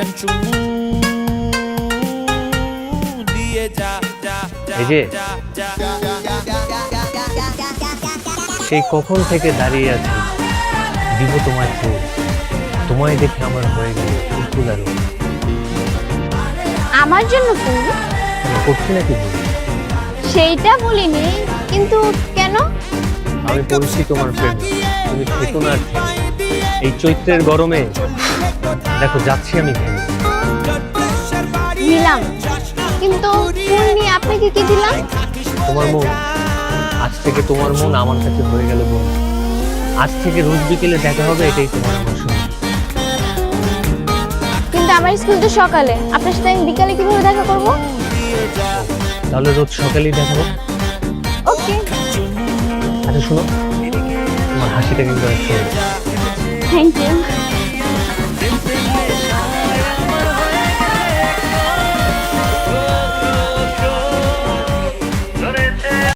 এই যে। যা যা সেই কখন থেকে দাঁড়িয়ে আছি দিব তোমার ফুল। তোমায় দেখে আমার হয়ে গেল ফুল আর আমার জন্য ফুল? করছি নাকি ভুল? সেইটা বলিনি কিন্তু কেন? আমি পড়ছি তোমার প্রেম। তুমি থেকো না। এই চৈত্রের গরমে দেখো যাচ্ছি আমি দিলাম কিন্তু ফুল নিয়ে আপনাকে কি দিলাম? তোমার মন। আজ থেকে তোমার মন আমার কাছে হয়ে গেল বোন আজ থেকে রোজ বিকেলে দেখা হবে এটাই তোমার আমার কিন্তু আমার স্কুল তো সকালে। আপনার সাথে আমি বিকালে কীভাবে দেখা করব? তাহলে রোজ সকালেই দেখাবো ওকে। আচ্ছা শোনো। তোমার হাসিটা কিন্তু অনেক সুন্দর। Thank you.